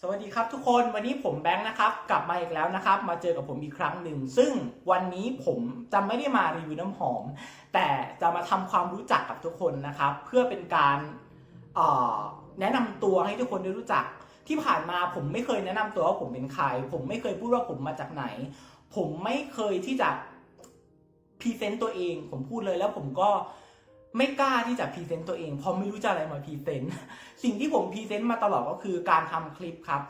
สวัสดีครับทุกคนวันนี้ผมแบงค์นะครับ กลับมาอีกแล้วนะครับ มาเจอกับผมอีกครั้งหนึ่ง ซึ่งวันนี้ผมจะไม่ได้มารีวิวน้ำหอม แต่จะมาทำความรู้จักกับทุกคนนะครับ เพื่อเป็นการแนะนำตัวให้ทุกคนได้รู้จัก ที่ผ่านมาผมไม่เคยแนะนำตัวว่าผมเป็นใคร ผมไม่เคยพูดว่าผมมาจากไหน ผมไม่เคยที่จะพรีเซนต์ตัวเอง ผมพูดเลยแล้วผมก็ ไม่กล้าที่จะพรีเซนต์ตัวเองเพราะไม่รู้จะอะไรมาพรีเซนต์สิ่งที่ผมพรีเซนต์มาตลอดก็คือการทำคลิปครับ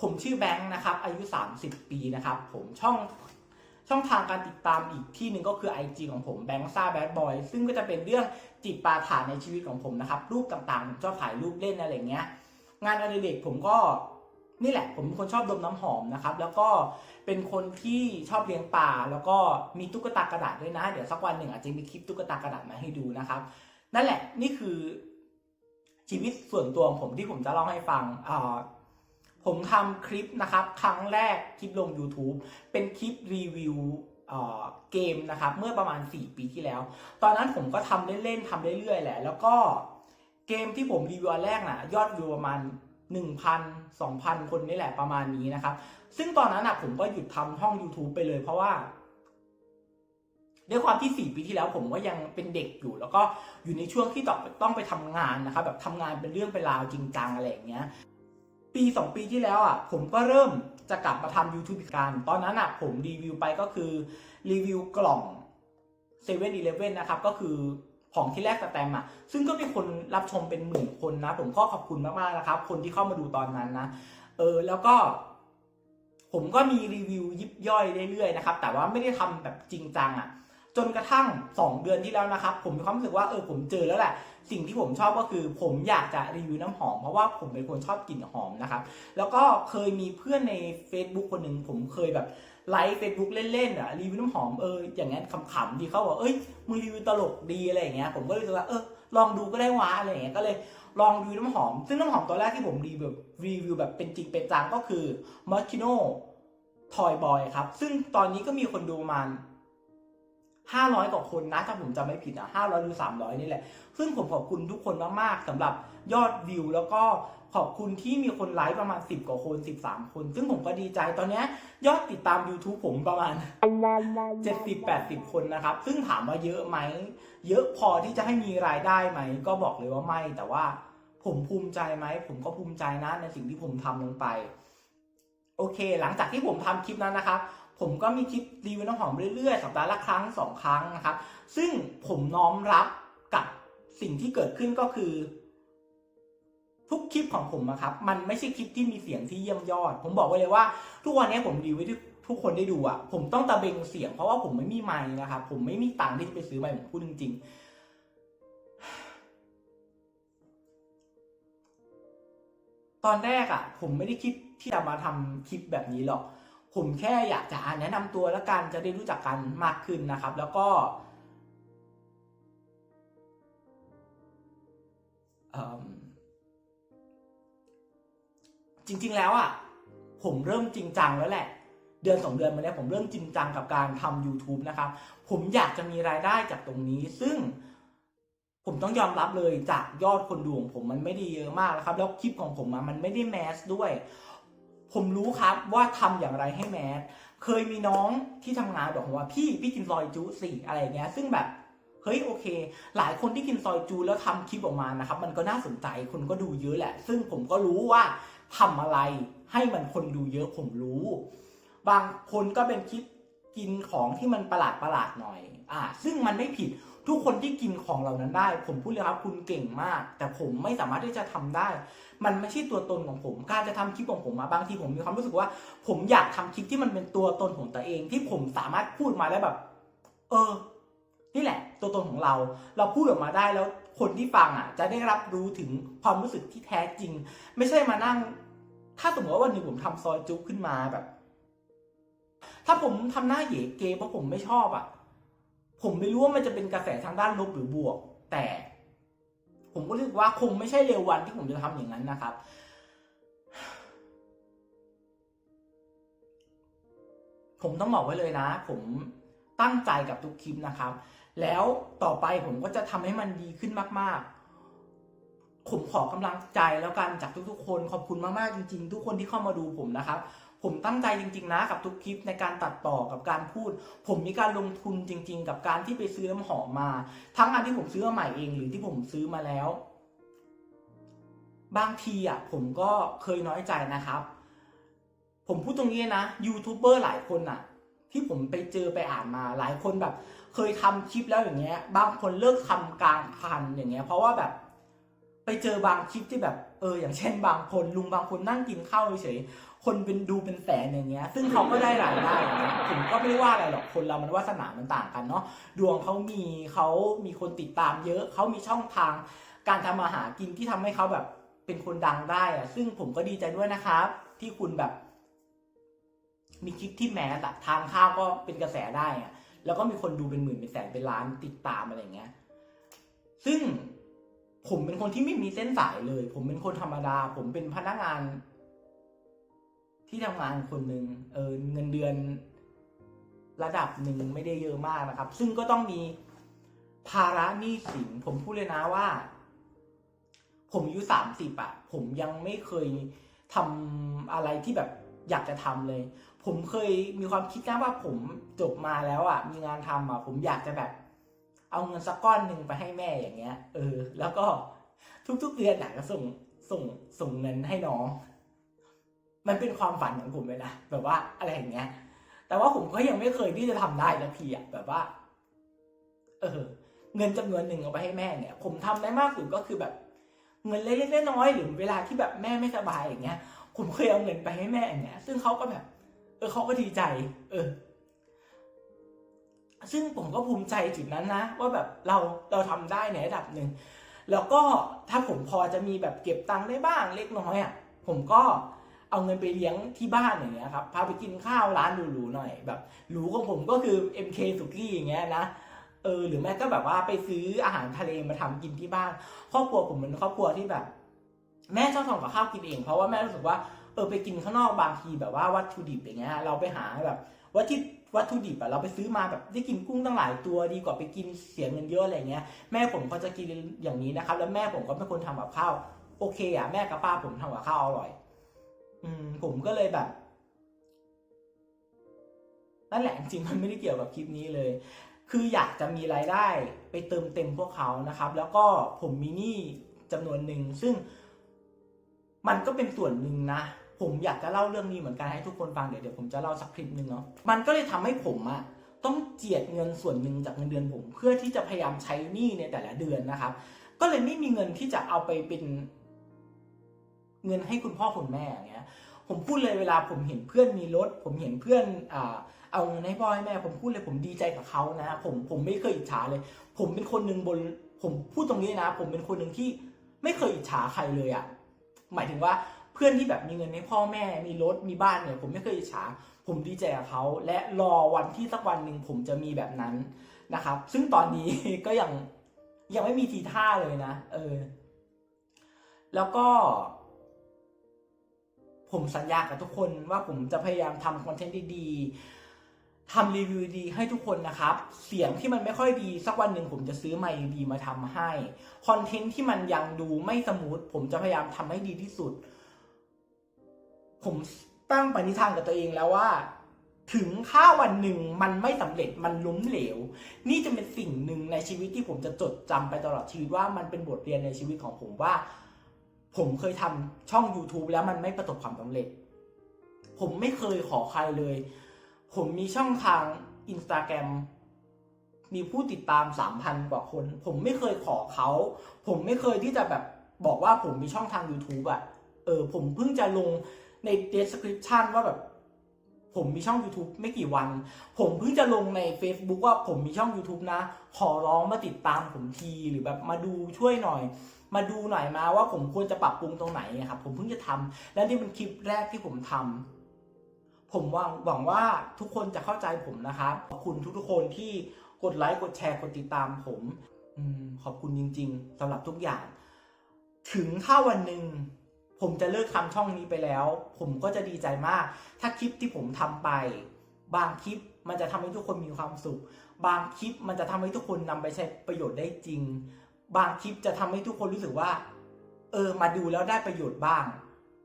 ผมชื่อแบงค์นะครับ อายุ 30 ปีนะครับ ผมช่องช่องทางการติดตามอีกที่หนึ่งก็คือ IG ของผมแบงค์ซ่าแบดบอยซึ่งก็จะเป็นเรื่องจิตปาถานในชีวิตของผมนะครับ รูปต่างๆผมชอบถ่ายรูปเล่นอะไรเงี้ย งานอดิเรกผมก็ นี่แหละผมเป็นคนชอบดมน้ำหอมนะครับ แล้วก็เป็นคนที่ชอบเลี้ยงปลาแล้วก็มีตุ๊กตากระดาษด้วยนะ เดี๋ยวสักวันหนึ่งอาจจะมีคลิปตุ๊กตากระดาษมาให้ดูนะครับ นั่นแหละนี่คือชีวิตส่วนตัวของผมที่ผมจะเล่าให้ฟังอ่าผมทำคลิปนะครับ ครั้งแรกคลิปลง YouTube เป็นคลิปรีวิวเกมนะครับเมื่อประมาณ 4 ปีที่แล้ว ตอนนั้นผมก็ทำเล่นๆทำเรื่อยๆแหละ แล้วก็เกมที่ผมรีวิวแรกน่ะ ยอดวิวประมาณ 1,000 2,000 คนนี่แหละประมาณนี้นะครับ ซึ่งตอนนั้นอะผมก็หยุดทำช่อง YouTube ไปเลย เพราะว่าด้วยความที่ 4 ปีที่แล้วผมก็ยังเป็นเด็กอยู่ แล้วก็อยู่ในช่วงที่ต้องต้องไปทำงานนะครับแบบทำงานเป็นเรื่องเป็นราวจริงจังอะไรอย่างเงี้ยปี 2 ปีที่แล้วอะผมก็เริ่มจะกลับมาทำ YouTube อีกการตอนนั้นอะผมรีวิวไปก็คือรีวิวกล่อง7 e เ e ่ e อนะครับก็คือ ของที่แรกสแตมอะซึ่งก็มีคนรับชมเป็นหมื่นคนนะ ผมก็ขอบคุณมากๆนะครับ คนที่เข้ามาดูตอนนั้นนะเออแล้วก็ ผมก็มีรีวิวยิบย่อยเรื่อยๆนะครับ แต่ว่าไม่ได้ทำแบบจริงจังอะ จนกระทั่ง 2 เดือนที่แล้วนะครับ ผมมีความรู้สึกว่าเออผมเจอแล้วแหละ สิ่งที่ผมชอบก็คือ ผมอยากจะรีวิวน้ำหอมเพราะว่าผมเป็นคนชอบกลิ่นหอมนะครับ แล้วก็เคยมีเพื่อนใน Facebook คนหนึ่งผมเคยแบบ ไลฟ์เฟซบุ๊กเล่นๆอะรีวิวน้ำหอมเอออย่างงั้นขำๆดีเขาบอกเอ้ยมึงรีวิวตลกดีอะไรอย่างเงี้ยผมก็เลยรู้สึกว่าเออลองดูก็ได้วะอะไรอย่างเงี้ยก็เลยลองรีวิวน้ำหอม ซึ่งน้ำหอมตัวแรกที่ผมรีวิวแบบรีวิวแบบเป็นจริงเป็นจังก็คือ m a r k i n o Toy Boy ครับซึ่งตอนนี้ก็มีคนดูประมาณ 500กว่าคนนะถ้าผมจำไม่ผิดอะ500หรือ300 นี่แหละ ซึ่งผมขอบคุณทุกคนมากๆสำหรับยอดวิว แล้วก็ขอบคุณที่มีคนไลค์ประมาณ 10 กว่าคน 13 คน ซึ่งผมก็ดีใจตอนนี้ยยอดติดตาม YouTube ผมประมาณ 70-80 คนนะครับ ซึ่งถามว่าเยอะไหม เยอะพอที่จะให้มีรายได้ไหม ก็บอกเลยว่าไม่ แต่ว่าผมภูมิใจไหม ผมก็ภูมิใจนะในสิ่งที่ผมทำลงไป โอเค หลังจากที่ผมทำคลิปนั้นนะครับ ผมก็มีคลิปรีวิวน้ำหอมเรื่อยๆ สัปดาห์ละครั้งสองครั้งนะครับ ซึ่งผมน้อมรับกับสิ่งที่เกิดขึ้นก็คือ ทุกคลิปของผมนะครับ มันไม่ใช่คลิปที่มีเสียงที่เยี่ยมยอด ผมบอกไว้เลยว่า ทุกวันนี้ผมรีวิวให้ทุกคนได้ดูอะผมต้องตะเบงเสียงเพราะว่าผมไม่มีไมค์นะครับ ผมไม่มีตังค์ที่จะไปซื้อไมค์ผมพูดจริงๆ ตอนแรกอะผมไม่ได้คิดที่จะมาทำคลิปแบบนี้หรอก ผมแค่อยากจะแนะนำตัวแล้วกันจะได้รู้จักกันมากขึ้นนะครับ แล้วก็จริง ๆ แล้วอะผมเริ่มจริงจังแล้วแหละ เดือนสองเดือนมาเนี้ยผมเริ่มจริงจังกับการทำ YouTube นะครับ ผมอยากจะมีรายได้จากตรงนี้ ซึ่งผมต้องยอมรับเลยจากยอดคนดูของผมมันไม่ได้เยอะมากนะครับ แล้วคลิปของผมมันไม่ได้แมสด้วย ผมรู้ครับว่าทำอย่างไรให้แมสเคยมีน้องที่ทำงานบอกผมว่าพี่พี่กินซอยจูสิอะไรเงี้ย ซึ่งแบบเฮ้ยโอเค หลายคนที่กินซอยจูแล้วทำคลิปออกมานะครับ มันก็น่าสนใจคนก็ดูเยอะแหละ ซึ่งผมก็รู้ว่าทำอะไรให้มันคนดูเยอะผมรู้ บางคนก็เป็นคลิปกินของที่มันประหลาดประหลาดหน่อย อ่า ซึ่งมันไม่ผิด ทุกคนที่กินของเหล่านั้นได้ ผมพูดเลยครับคุณเก่งมาก แต่ผมไม่สามารถที่จะทำได้ มันไม่ใช่ตัวตนของผม การจะทำคลิปของผมมาบางทีผมมีความรู้สึกว่า ผมอยากทำคลิปที่มันเป็นตัวตนของตัวเอง ที่ผมสามารถพูดมาแล้วแบบ เออ นี่แหละ ตัวตนของเรา เราพูดออกมาได้แล้วคนที่ฟังอะ จะได้รับรู้ถึงความรู้สึกที่แท้จริง ไม่ใช่มานั่ง ถ้าสมมติว่าวันหนึ่งผมทำซอยจุ๊บขึ้นมาแบบ ถ้าผมทำหน้าเหยเกเพราะผมไม่ชอบอะ ผมไม่รู้ว่ามันจะเป็นกระแสทางด้านลบหรือบวก แต่ผมก็รู้สึกว่าคงไม่ใช่เร็ววันที่ผมจะทำอย่างนั้นนะครับ ผมต้องบอกไว้เลยนะ ผมตั้งใจกับทุกคลิปนะครับ แล้วต่อไปผมก็จะทำให้มันดีขึ้นมาก ๆ ผมขอกำลังใจแล้วกันจากทุกๆ คนขอบคุณมากๆจริง ๆ ทุกคนที่เข้ามาดูผมนะครับ ผมตั้งใจจริง ๆ นะกับทุกคลิปในการตัดต่อกับการพูด ผมมีการลงทุนจริง ๆ กับการที่ไปซื้อน้ำหอมมา ทั้งอันที่ผมซื้อมาใหม่เองหรือที่ผมซื้อมาแล้ว บางทีอะผมก็เคยน้อยใจนะครับ ผมพูดตรงนี้นะยูทูบเบอร์หลายคนอะ ที่ผมไปเจอไปอ่านมาหลายคนแบบ เคยทำคลิปแล้วอย่างเงี้ย บางคนเลิกทำกลางคันอย่างเงี้ย เพราะว่าแบบ ไปเจอบางคลิปที่แบบเอออย่างเช่นบางคนลุงบางคนนั่งกินข้าวเฉยคนเป็นดูเป็นแสนอย่างเงี้ย ซึ่งเขาก็ได้รายได้อย่างเงี้ยผมก็ไม่ได้ว่าอะไรหรอก คนเรามันวาสนามันต่างกันเนาะ ดวงเขามีเขามีคนติดตามเยอะ เขามีช่องทาง การทำมาหากินที่ทำให้เขาแบบเป็นคนดังได้อะซึ่งผมก็ดีใจด้วยนะครับ ที่คุณแบบ มีคลิปที่แม้แต่ทานข้าวก็เป็นกระแสได้อะแล้วก็มีคนดูเป็นหมื่นเป็นแสนเป็นล้านติดตามอะไรเงี้ย ซึ่ง ผมเป็นคนที่ไม่มีเส้นสายเลย ผมเป็นคนธรรมดา ผมเป็นพนักงาน ที่ทำงานคนหนึ่งเออเงินเดือน ระดับหนึ่งไม่ได้เยอะมากนะครับ ซึ่งก็ต้องมีภาระหนี้สินผมพูดเลยนะว่า ผมอายุสามสิบอะผมยังไม่เคยทำอะไรที่แบบอยากจะทำเลย ผมเคยมีความคิดนะว่าผมจบมาแล้วอะมีงานทำอะผมอยากจะแบบ เอาเงินสักก้อนหนึ่งไปให้แม่อย่างเงี้ย เออ แล้วก็ทุกๆเดือนอยากจะส่งส่งส่งเงินให้น้อง มันเป็นความฝันของผมเลยนะแบบว่าอะไรอย่างเงี้ย แต่ว่าผมก็ยังไม่เคยที่จะทำได้สักทีอะแบบว่า เออ เงินจำนวนหนึ่งเอาไปให้แม่เนี่ย ผมทำได้มากสุดก็คือแบบ เงินเล็กๆน้อยๆหรือเวลาที่แบบแม่ไม่สบายอย่างเงี้ย ผมเคยเอาเงินไปให้แม่อย่างเงี้ย ซึ่งเขาก็แบบ เออเขาก็ดีใจ เออ ซึ่งผมก็ภูมิใจจุดนั้นนะ ว่าแบบเราเราทำได้ในระดับหนึ่งแล้วก็ถ้าผมพอจะมีแบบเก็บตังค์ได้บ้างเล็กน้อยอะผมก็เอาเงินไปเลี้ยงที่บ้านอย่างเงี้ยครับพาไปกินข้าวร้านหรูๆหน่อยแบบหรูของผมก็คือ MK สุกี้อย่างเงี้ยนะเออหรือแม่ก็แบบว่าไปซื้ออาหารทะเลมาทำกินที่บ้าน ครอบครัวผมเป็นครอบครัวที่แบบ แม่ชอบทำกับข้าวกินเอง เพราะว่าแม่รู้สึกว่าเออไปกินข้างนอกบางทีแบบว่าวัตถุดิบอย่างเงี้ยเราไปหาแบบวัตถุ วัตถุดิบอะเราไปซื้อมาแบบได้กินกุ้งตั้งหลายตัวดีกว่าไปกินเสียเงินเยอะอะไรเงี้ยแม่ผมก็จะกินอย่างนี้นะครับ แล้วแม่ผมก็เป็นคนทำกับข้าวโอเคอะแม่กับป้าผมทำกับข้าวอร่อย อืม ผมก็เลยแบบนั่นแหละจริงมันไม่ได้เกี่ยวกับคลิปนี้เลย คืออยากจะมีรายได้ไปเติมเต็มพวกเขานะครับ แล้วก็ผมมีหนี้จำนวนหนึ่งซึ่งมันก็เป็นส่วนหนึ่งนะ ผมอยากจะเล่าเรื่องนี้เหมือนกันให้ทุกคนฟังเดี๋ยวเดี๋ยวผมจะเล่าสักคลิปหนึ่งเนาะมันก็เลยทำให้ผมอะต้องเจียดเงินส่วนหนึ่งจากเงินเดือนผม เพื่อที่จะพยายามใช้หนี้ในแต่ละเดือนนะครับ ก็เลยไม่มีเงินที่จะเอาไปเป็นเงินให้คุณพ่อคุณแม่อย่างเงี้ย ผมพูดเลยเวลาผมเห็นเพื่อนมีรถ ผมเห็นเพื่อนอ่าเอาเงินให้พ่อให้แม่ผมพูดเลยผมดีใจกับเขานะผมผมไม่เคยอิจฉาเลย ผมเป็นคนหนึ่งบน ผมพูดตรงนี้นะ ผมเป็นคนหนึ่งที่ไม่เคยอิจฉาใครเลยอะ่ะหมายถึงว่า เพื่อนที่แบบมีเงินให้พ่อแม่มีรถมีบ้านเนี่ยผมไม่เคยอิจฉาผมดีใจกับเขาและรอวันที่สักวันหนึ่งผมจะมีแบบนั้นนะครับ ซึ่งตอนนี้ก็ยังยังไม่มีทีท่าเลยนะ เออ แล้วก็ ผมสัญญากับทุกคนว่าผมจะพยายามทำคอนเทนต์ดีๆทำรีวิวดีให้ทุกคนนะครับ เสียงที่มันไม่ค่อยดี สักวันหนึ่งผมจะซื้อไมค์ดีมาทำให้ คอนเทนต์ที่มันยังดูไม่สมูทผมจะพยายามทำให้ดีที่สุด ผมตั้งปณิธานกับตัวเองแล้วว่า ถึงข้าวันหนึ่งมันไม่สำเร็จมันล้มเหลว นี่จะเป็นสิ่งหนึ่งในชีวิตที่ผมจะจดจำไปตลอดชีวิตว่ามันเป็นบทเรียนในชีวิตของผมว่า ผมเคยทำช่อง YouTube แล้วมันไม่ประสบความสำเร็จ ผมไม่เคยขอใครเลย ผมมีช่องทาง Instagram มีผู้ติดตาม3,000กว่าคน ผมไม่เคยขอเขา ผมไม่เคยที่จะแบบบอกว่าผมมีช่องทาง YouTube อะเออ ผมเพิ่งจะลง ใน description ว่าแบบผมมีช่อง YouTube ไม่กี่วัน ผมเพิ่งจะลงใน Facebook ว่าผมมีช่อง YouTube นะ ขอร้องมาติดตามผมทีหรือแบบมาดูช่วยหน่อย มาดูหน่อยมาว่าผมควรจะปรับปรุงตรงไหนนะครับ ผมเพิ่งจะทำและนี่เป็นคลิปแรกที่ผมทำผมหวังหวังว่าทุกคนจะเข้าใจผมนะครับขอบคุณทุกๆคนที่กดไลค์กดแชร์กดติดตามผมอมขอบคุณจริง ๆสำหรับทุกอย่าง ถึงถ้าวันหนึ่ง ผมจะเลิกทำช่องนี้ไปแล้ว ผมก็จะดีใจมาก ถ้าคลิปที่ผมทำไป บางคลิปมันจะทำให้ทุกคนมีความสุข บางคลิปมันจะทำให้ทุกคนนำไปใช้ประโยชน์ได้จริง บางคลิปจะทำให้ทุกคนรู้สึกว่า เออ มาดูแล้วได้ประโยชน์บ้าง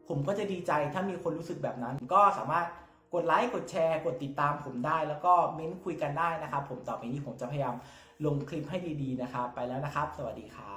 ผมก็จะดีใจถ้ามีคนรู้สึกแบบนั้น ก็สามารถกดไลค์ กดแชร์ กดติดตามผมได้ แล้วก็เม้นคุยกันได้นะครับ ผมต่อไปนี้ผมจะพยายามลงคลิปให้ดีๆนะครับ ไปแล้วนะครับ สวัสดีครับ